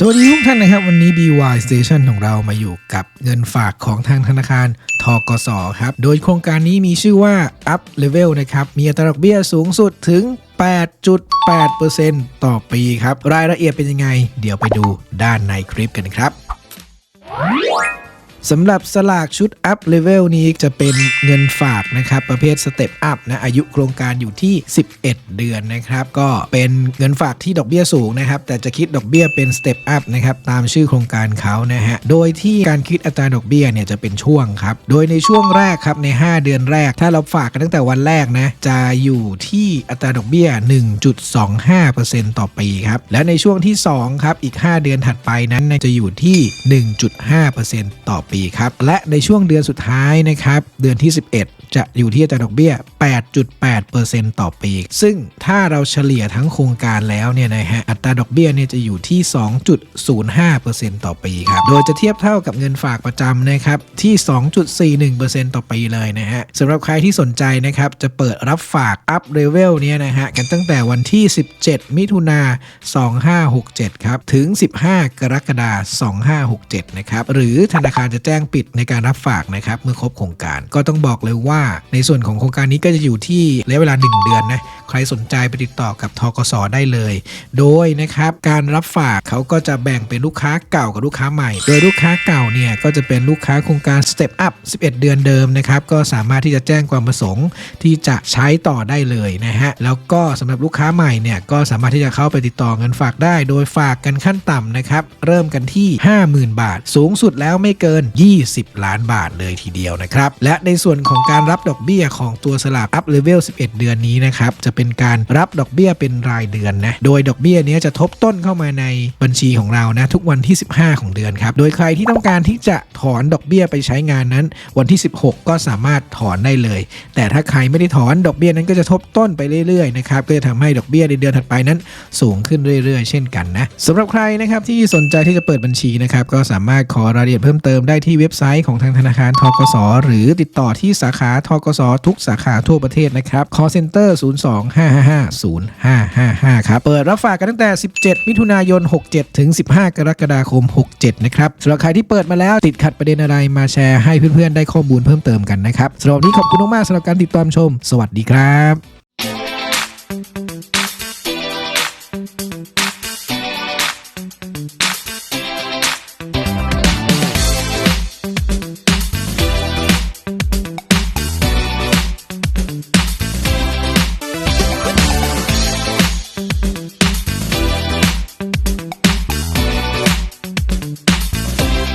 สวัสดีทุกท่านนะครับ วันนี้ BY Station ของเรามาอยู่กับเงินฝากของทางธนาคารทกสครับ โดยโครงการนี้มีชื่อว่า Up Level นะครับ มีอัตราดอกเบี้ยสูงสุดถึง 8.8%ต่อปีครับ รายละเอียดเป็นยังไง เดี๋ยวไปดูด้านในคลิปกันครับ สำหรับสลากชุด Up Level นี้จะเป็นเงินฝากนะครับ ประเภท Step Up นะอายุโครงการอยู่ที่ 11 เดือนนะครับ ก็เป็นเงินฝากที่ดอกเบี้ยสูงนะครับ แต่จะคิดดอกเบี้ยเป็น Step Up นะครับ ตามชื่อโครงการเขานะฮะ โดยที่การคิดอัตราดอกเบี้ยเนี่ยจะเป็นช่วงครับ โดยในช่วงแรกครับใน 5 เดือนแรก ถ้าเราฝากกันตั้งแต่วันแรกนะจะอยู่ที่อัตราดอกเบี้ย 1.25%ต่อปีครับและในช่วงที่2ครับอีก 5 เดือนถัดไปนั้นจะอยู่ที่ 1.5%ต่อปีครับ และในช่วงเดือนสุดท้ายนะครับ เดือนที่ 11 จะอยู่ที่อัตราดอกเบี้ย 8.8%ต่อปี ซึ่งถ้าเราเฉลี่ยทั้งโครงการแล้วเนี่ยนะฮะ อัตราดอกเบี้ยเนี่ยจะอยู่ที่ 2.05%ต่อปีครับ โดยจะเทียบเท่ากับเงินฝากประจำนะครับที่ 2.41%ต่อปีเลยนะฮะสำหรับใครที่สนใจนะครับจะเปิดรับฝาก up level เนี่ยนะฮะกันตั้งแต่วันที่ 17 มิถุนา2567 ครับ ถึง 15 กรกฎาคม2567 นะครับ หรือธนาคารจะแจ้งปิดในการรับฝากนะครับเมื่อครบโครงการ ก็ต้องบอกเลยว่าในส่วนของโครงการนี้ก็จะอยู่ที่ระยะเวลา 1 เดือนนะ ใครสนใจไปติดต่อกับทกสได้เลย โดยนะครับการรับฝากเขาก็จะแบ่งเป็นลูกค้าเก่ากับลูกค้าใหม่ โดยลูกค้าเก่าเนี่ยก็จะเป็นลูกค้าโครงการ Step Up 11 เดือนเดิมนะครับก็สามารถที่จะแจ้งความประสงค์ที่จะใช้ต่อได้เลยนะฮะแล้วก็สำหรับลูกค้าใหม่เนี่ยก็สามารถที่จะเข้าไปติดต่อเงินฝากได้ โดยฝากกันขั้นต่ำนะครับเริ่มกันที่ 50,000 บาท สูงสุดแล้วไม่เกิน 20 ล้านบาทเลยทีเดียวนะครับและในส่วนของการรับดอกเบี้ยของตัวสลาก Up Level 11 เดือนนี้นะครับจะเป็นการรับดอกเบี้ยเป็นรายเดือนนะ โดยดอกเบี้ยนี้จะทบต้นเข้ามาในบัญชีของเรานะ ทุกวันที่ 15 ของเดือนครับ โดยใครที่ต้องการที่จะถอนดอกเบี้ยไปใช้งานนั้น วันที่ 16 ก็สามารถถอนได้เลย แต่ถ้าใครไม่ได้ถอนดอกเบี้ยนั้นก็จะทบต้นไปเรื่อยๆนะครับ ก็จะทำให้ดอกเบี้ยในเดือนถัดไปนั้น สูงขึ้นเรื่อยๆ เช่นกันนะสำหรับใครนะครับที่สนใจที่จะเปิดบัญชีนะครับก็สามารถขอรายละเอียดเพิ่มเติมได้ที่เว็บไซต์ของทางธนาคารทกสหรือติดต่อที่สาขาทกสทุกสาขาทั่วประเทศนะครับ call center 25550555 ครับเปิดรับฝากกันตั้งแต่ 17 มิถุนายน 67 ถึง 15 กรกฎาคม 67 นะครับสำหรับใครที่เปิดมาแล้วติดขัดประเด็นอะไรมาแชร์ให้เพื่อนๆ ได้ข้อมูลเพิ่มเติมกันนะครับสำหรับนี้ขอบคุณมากสำหรับการติดตามชม สวัสดีครับ